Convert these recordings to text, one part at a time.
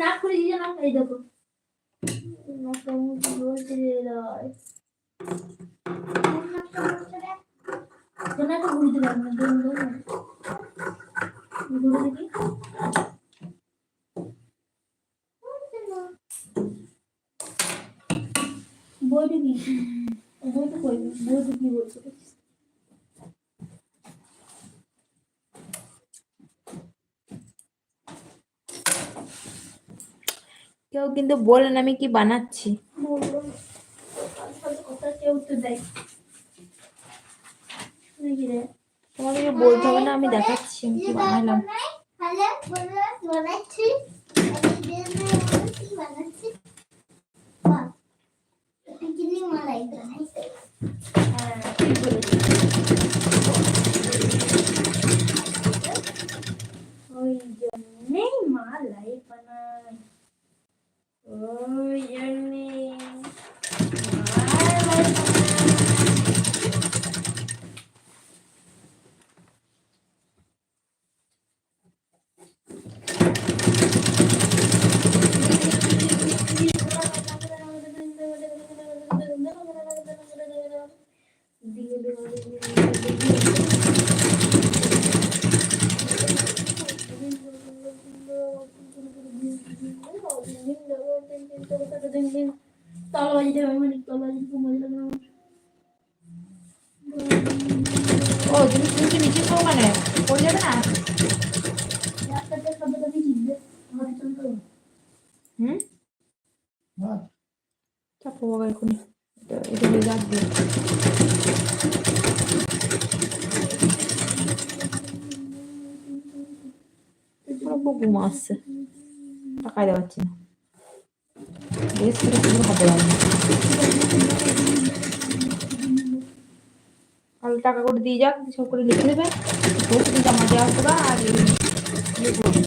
নাক খুলে দিয়ে নাক এই দেখো। নাকটা মুখে বলছে রে লয় জনাকে ঘুরতে পারব না। দম দম ঘুরে দেখি। বইটা কি? বইটা কই? বইটা কি বলছো? কেউ কিন্তু বলেন আমি কি বানাচ্ছি। বলল। কেউ তো দেয়। তোমাকে বলতে হবে না? আমি দেখাচ্ছি আমি কি বানালাম। মালাই বানাইছি ওই জন্যেই মা ও তুমি তুমি নিচে তো মানে পড়ে যাবে না রাস্তাতে সবাই তাকে জিতবে আমার চলতে হবে হুম চাপো বাবা এখনই এটা এটা হয়ে যাক দিয়ে আমার খুব ঘুম আসছে টাকাই দেওয়াচ্ছি না বেশ করে না কাল টাকা করে দিয়ে যাক সব করে লিখে দেবে জমা দেওয়া হবে আর ইয়ে করবে।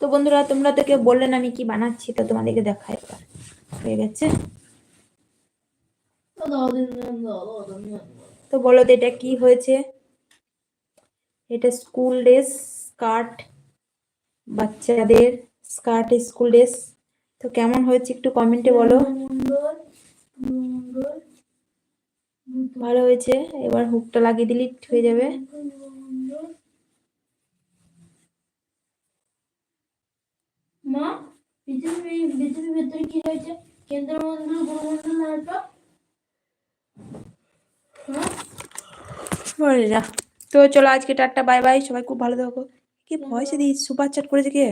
তো বন্ধুরা, তোমরা তো কেউ বললেন আমি কি বানাচ্ছি, তো তোমাদেরকে দেখাই এবার হয়ে গেছে? তো বলো তো এটা কি হয়েছে? এটা স্কুল ড্রেস, স্কার্ট, বাচ্চাদের স্কার্ট স্কুল ড্রেস। তো কেমন হয়েছে একটু কমেন্টে বলো। ভালো হয়েছে, এবার হুকটা লাগিয়ে দিলে হয়ে যাবে। মা পৃথিবী পৃথিবীর ভেতরে কি রয়েছে? কেন্দ্রমন্ডল গুরুমন্ডল নাটক বলে যা। তো চলো আজকে টাটা বাই বাই সবাই খুব ভালো থাকো। কি ভয়েস দি সুপার চ্যাট করেছে কে?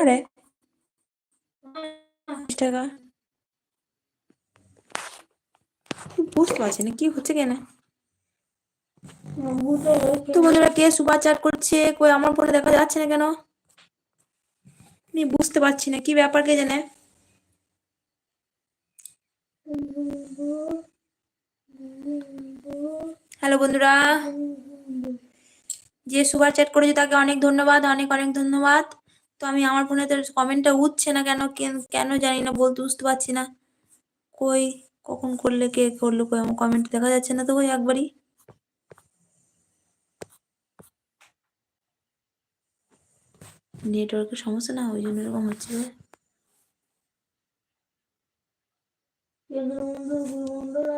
আরে। টাকা। বুঝতে পারছি না কি হচ্ছে কেন? তো বন্ধুরা কে সুপার চ্যাট করছে? কই আমার ফোনে দেখা যাচ্ছে না কেন? আমি বুঝতে পারছি না, কি ব্যাপার কে জানে? হ্যালো বন্ধুরা। যে সুপার চ্যাট করেছে তাকে অনেক ধন্যবাদ, অনেক অনেক ধন্যবাদ। তো আমি আমার ফোনে তো কমেন্টটা উঠছে না কেন, কেন- জানি না, বলতে বুঝতে পারছি না। কই, কখন করলে কে করল, কই, আমার কমেন্ট দেখা যাচ্ছে না তো কই একবারই। নেটওয়ার্কের সমস্যা না ওই জন্য এরকম হচ্ছে বন্ধুরা